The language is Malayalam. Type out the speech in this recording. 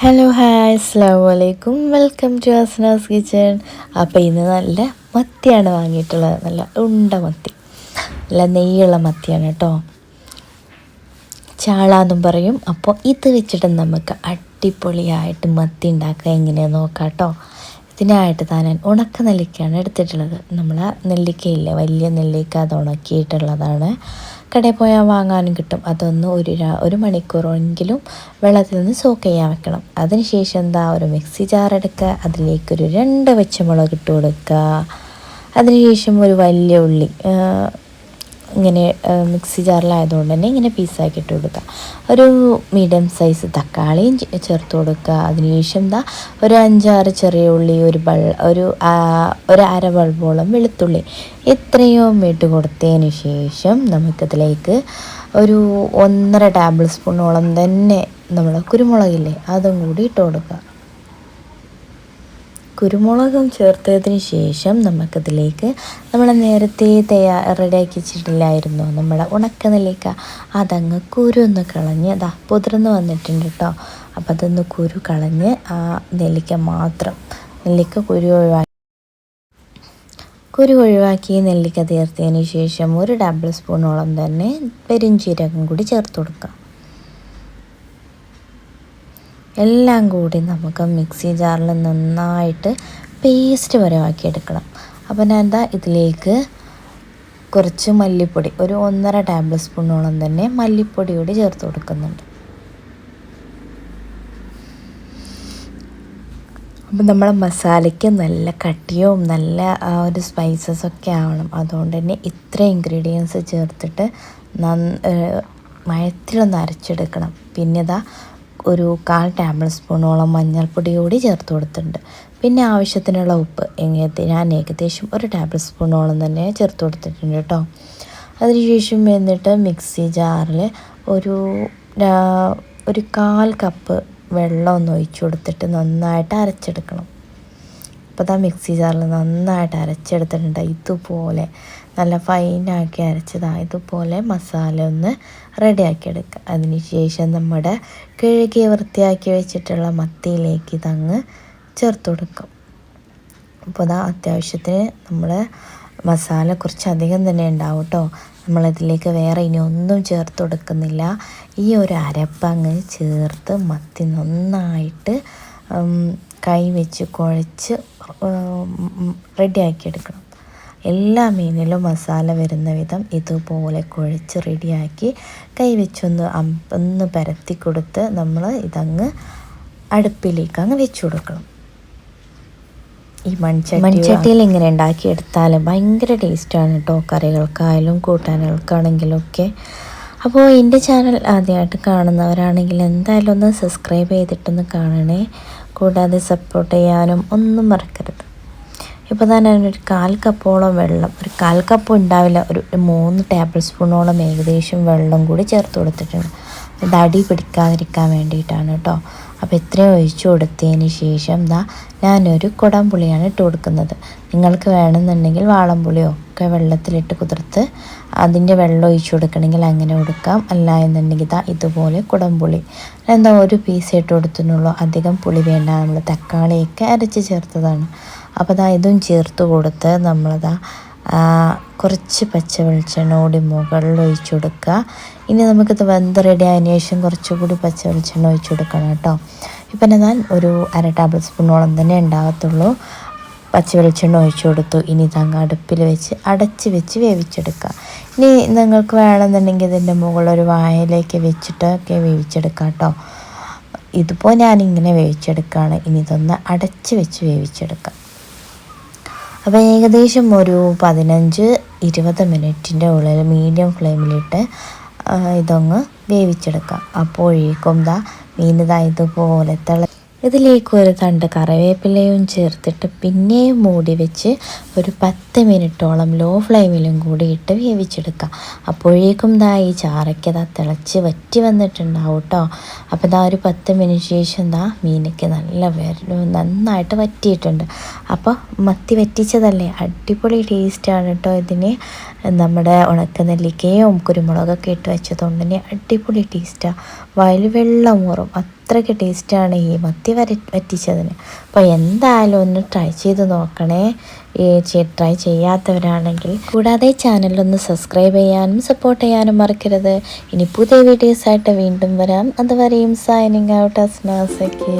ഹലോ ഹായ് അസ്സാം വലൈക്കും വെൽക്കം ടു അസ്നാസ് കിച്ചൺ അപ്പോൾ ഇന്ന് നല്ല മത്തിയാണ് വാങ്ങിയിട്ടുള്ളത്. നല്ല ഉണ്ട മത്തി. നല്ല നെയ്യുള്ള മത്തിയാണ് കേട്ടോ. ചാളാന്നും പറയും. അപ്പോൾ ഇത് വെച്ചിട്ട് നമുക്ക് അടിപൊളിയായിട്ട് മത്തി ഉണ്ടാക്കുക എങ്ങനെയാണെന്ന് നോക്കാം കേട്ടോ. ഇതിനായിട്ട് താൻ ഉണക്ക നെല്ലിക്കയാണ് എടുത്തിട്ടുള്ളത്. നമ്മൾ നെല്ലിക്കയില്ലേ വലിയ നെല്ലിക്ക അത് ഉണക്കിയിട്ടുള്ളതാണ്. കടയിൽ പോയാൽ വാങ്ങാനും കിട്ടും. അതൊന്ന് ഒരു ഒരു മണിക്കൂറെങ്കിലും വെള്ളത്തിൽ നിന്ന് സോക്ക് ചെയ്യാൻ വെക്കണം. അതിനുശേഷം എന്താ ഒരു മിക്സി ജാർ എടുക്കുക. അതിലേക്കൊരു രണ്ട് പച്ചമുളക് ഇട്ട് കൊടുക്കുക. അതിനുശേഷം ഒരു വലിയ ഉള്ളി ഇങ്ങനെ മിക്സി ജാറിലായതുകൊണ്ട് തന്നെ ഇങ്ങനെ പീസാക്കി ഇട്ട് കൊടുക്കുക. ഒരു മീഡിയം സൈസ് തക്കാളിയും ചേർത്ത് കൊടുക്കുക. അതിനുശേഷം എന്താ ഒരു അഞ്ചാറ് ചെറിയ ഉള്ളി ഒരു ബൾ ഒരു ഒരു അര ബൾബോളം വെളുത്തുള്ളി ഇത്രയും ഇട്ട് കൊടുത്തതിന് ശേഷം നമുക്കതിലേക്ക് ഒരു ഒന്നര ടേബിൾ സ്പൂണോളം തന്നെ നമ്മൾ കുരുമുളകില്ലേ അതും കൂടി ഇട്ട് കൊടുക്കുക. കുരുമുളകും ചേർത്തതിന് ശേഷം നമുക്കതിലേക്ക് നമ്മൾ നേരത്തെ തയ്യാ റെഡിയാക്കി വെച്ചിട്ടില്ലായിരുന്നു. നമ്മുടെ ഉണക്കനിലേക്ക് അതങ്ങ് കുരു ഒന്ന് കളഞ്ഞ് അതാ പുതിർന്ന് വന്നിട്ടുണ്ട് കേട്ടോ അപ്പം അതൊന്ന് കുരു കളഞ്ഞ് ആ നെല്ലിക്ക മാത്രം നെല്ലിക്ക കുരു ഒഴിവാക്കി കുരു ഒഴിവാക്കി നെല്ലിക്ക തീർത്തതിന് ശേഷം ഒരു ടേബിൾ സ്പൂണോളം തന്നെ പെരിഞ്ചീരകം കൂടി ചേർത്ത് കൊടുക്കാം. എല്ലാം കൂടി നമുക്ക് മിക്സി ജാറിൽ നന്നായിട്ട് പേസ്റ്റ് വരെ ആക്കിയെടുക്കണം. അപ്പോൾ ഞാൻ എന്താ ഇതിലേക്ക് കുറച്ച് മല്ലിപ്പൊടി ഒരു ഒന്നര ടേബിൾ സ്പൂണോളം തന്നെ മല്ലിപ്പൊടി കൂടി ചേർത്ത് കൊടുക്കുന്നുണ്ട്. അപ്പം നമ്മുടെ മസാലയ്ക്ക് നല്ല കട്ടിയും നല്ല ആ ഒരു സ്പൈസസ് ഒക്കെ ആവണം. അതുകൊണ്ട് തന്നെ ഇത്ര ഇൻഗ്രീഡിയൻസ് ചേർത്തിട്ട് നന്ന മയത്തിലൊന്ന് അരച്ചെടുക്കണം. പിന്നെ ഇതാ ഒരു കാൽ ടേബിൾ സ്പൂണോളം മഞ്ഞൾപ്പൊടി കൂടി ചേർത്ത് കൊടുത്തിട്ടുണ്ട്. പിന്നെ ആവശ്യത്തിനുള്ള ഉപ്പ് ഞാൻ ഏകദേശം ഒരു ടേബിൾ സ്പൂണോളം തന്നെ ചേർത്ത് കൊടുത്തിട്ടുണ്ട് കേട്ടോ. അതിനുശേഷം എന്നിട്ട് മിക്സി ജാറിൽ ഒരു ഒരു കാൽ കപ്പ് വെള്ളം ഒന്ന് ഒഴിച്ചു കൊടുത്തിട്ട് നന്നായിട്ട് അരച്ചെടുക്കണം. അപ്പോൾ അതാ മിക്സി ജാറിൽ നന്നായിട്ട് അരച്ചെടുത്തിട്ടുണ്ട്. ഇതുപോലെ നല്ല ഫൈനാക്കി അരച്ചതാണ് ഇതുപോലെ മസാല ഒന്ന് റെഡിയാക്കി എടുക്കുക അതിനുശേഷം നമ്മുടെ കിഴുകി വൃത്തിയാക്കി വെച്ചിട്ടുള്ള മത്തിയിലേക്ക് ഇതങ്ങ് ചേർത്ത് കൊടുക്കും. അപ്പോൾ അതാ അത്യാവശ്യത്തിന് നമ്മൾ മസാല കുറച്ചധികം തന്നെ ഉണ്ടാവും കേട്ടോ നമ്മളതിലേക്ക് വേറെ ഇനി ഒന്നും ചേർത്ത് കൊടുക്കുന്നില്ല. ഈ ഒരു അരപ്പങ്ങ് ചേർത്ത് മത്തി നന്നായിട്ട് കൈ വെച്ച് കുഴച്ച് റെഡി എടുക്കണം എല്ലാ മീനിലും മസാല വരുന്ന വിധം ഇതുപോലെ കുഴച്ച് റെഡിയാക്കി കൈ വെച്ചൊന്ന് ഒന്ന് പരത്തി കൊടുത്ത് നമ്മൾ ഇതങ്ങ് അടുപ്പിലേക്ക് അങ്ങ് വെച്ചു കൊടുക്കണം. ഈ മൺചട്ടി മൺചട്ടിയിൽ ഇങ്ങനെ ഉണ്ടാക്കിയെടുത്താൽ ഭയങ്കര ടേസ്റ്റാണ് കേട്ടോ കറികൾക്കായാലും കൂട്ടാനുകൾക്കാണെങ്കിലും ഒക്കെ അപ്പോൾ എന്റെ ചാനൽ ആദ്യമായിട്ട് കാണുന്നവരാണെങ്കിൽ എന്തായാലും ഒന്ന് സബ്സ്ക്രൈബ് ചെയ്തിട്ടൊന്ന് കാണണേ. കൂടാതെ സപ്പോർട്ട് ചെയ്യാനും ഒന്നും മറക്കരുത്. ഇപ്പോൾ തന്നെ ഒരു കാൽ കപ്പോളം വെള്ളം ഒരു കാൽ കപ്പ് ഉണ്ടാവില്ല ഒരു മൂന്ന് ടേബിൾ സ്പൂണോളം ഏകദേശം വെള്ളം കൂടി ചേർത്ത് കൊടുത്തിട്ടുണ്ട്. ഇത് പിടിക്കാതിരിക്കാൻ വേണ്ടിയിട്ടാണ് കേട്ടോ. അപ്പോൾ ഇത്രയും ഒഴിച്ചു കൊടുത്തതിന് ശേഷം ദാ ഞാനൊരു കുടംപുളിയാണ് ഇട്ട് കൊടുക്കുന്നത്. നിങ്ങൾക്ക് വേണമെന്നുണ്ടെങ്കിൽ വാളംപുളിയോ ഒക്കെ വെള്ളത്തിലിട്ട് കുതിർത്ത് അതിന്റെ വെള്ളം ഒഴിച്ചു കൊടുക്കണമെങ്കിൽ അങ്ങനെ കൊടുക്കാം. അല്ല എന്നുണ്ടെങ്കിൽ ഇതാ ഇതുപോലെ കുടംപുളി. എന്താ ഒരു പീസ് ഇട്ട് കൊടുത്തിട്ടുള്ളൂ. അധികം പുളി വേണ്ട. നമ്മൾ തക്കാളിയൊക്കെ അരച്ച് ചേർത്തതാണ്. അപ്പോൾ അതാ ഇതും ചേർത്ത് കൊടുത്ത് നമ്മളതാ കുറച്ച് പച്ച വെളിച്ചെണ്ണോടി മുകളിൽ ഒഴിച്ചു കൊടുക്കുക. ഇനി നമുക്കിത് വെന്ത് റെഡി ആയതിനു ശേഷം കുറച്ചുകൂടി പച്ച വെളിച്ചെണ്ണ ഒഴിച്ചു കൊടുക്കണം കേട്ടോ. ഇപ്പം ഞാൻ ഒരു അര ടേബിൾ സ്പൂണോളം തന്നെ ഉണ്ടാകത്തുള്ളൂ. പച്ച വെളിച്ചെണ്ണ ഒഴിച്ചു കൊടുത്തു. ഇനി തങ്ങ അടുപ്പിൽ വെച്ച് അടച്ച് വെച്ച് വേവിച്ചെടുക്കുക ഇനി നിങ്ങൾക്ക് വേണമെന്നുണ്ടെങ്കിൽ ഇതിന്റെ മുകളിൽ ഒരു വായയിലേക്ക് വെച്ചിട്ടൊക്കെ വേവിച്ചെടുക്കാം കേട്ടോ. ഇതിപ്പോൾ ഞാനിങ്ങനെ വേവിച്ചെടുക്കുകയാണ്. ഇനി ഇതൊന്ന് അടച്ച് വെച്ച് വേവിച്ചെടുക്കാം. അപ്പോൾ ഏകദേശം ഒരു പതിനഞ്ച് ഇരുപത് മിനിറ്റിന്റെ ഉള്ളിൽ മീഡിയം ഫ്ലെയിമിലിട്ട് ഇതൊന്ന് വേവിച്ചെടുക്കാം. അപ്പോഴേക്കും ദാ മീൻ ഇതാ ഇതുപോലെ തിള ഇതിലേക്ക് ഒരു തണ്ട് കറിവേപ്പിലയും ചേർത്തിട്ട് പിന്നെയും മൂടി വെച്ച് ഒരു പത്ത് മിനിറ്റോളം ലോ ഫ്ലെയിമിലും കൂടി ഇട്ട് വേവിച്ചെടുക്കാം. അപ്പോഴേക്കും ദാ ഈ ചാറയ്ക്ക് ദാ തിളച്ച് വറ്റി വന്നിട്ടുണ്ടാവും കേട്ടോ അപ്പോൾ ദാ ഒരു പത്ത് മിനിറ്റ് ശേഷം ദാ മീനയ്ക്ക് നല്ല നന്നായിട്ട് വറ്റിയിട്ടുണ്ട്. അപ്പോൾ മത്തി വറ്റിച്ചതല്ലേ? അടിപൊളി ടേസ്റ്റാണ് കേട്ടോ ഇതിന്. നമ്മുടെ ഉണക്കനെല്ലിക്കയും കുരുമുളകൊക്കെ ഇട്ട് വെച്ചതുകൊണ്ട് തന്നെ അടിപൊളി ടേസ്റ്റാണ് വയൽ വെള്ളം ഊറും. അത്രയ്ക്ക് ടേസ്റ്റാണ് ഈ മത്തി വര വറ്റിച്ചതിന്. അപ്പോൾ എന്തായാലും ഒന്ന് ട്രൈ ചെയ്ത് നോക്കണേ. ട്രൈ ചെയ്യാത്തവരാണെങ്കിൽ കൂടാതെ ചാനലൊന്ന് സബ്സ്ക്രൈബ് ചെയ്യാനും സപ്പോർട്ട് ചെയ്യാനും മറക്കരുത്. ഇനി പുതിയ വീഡിയോസായിട്ട് വീണ്ടും വരാം. അതുവരെയും സൈനിങ് ഔട്ട് അസ്നാസക്കേ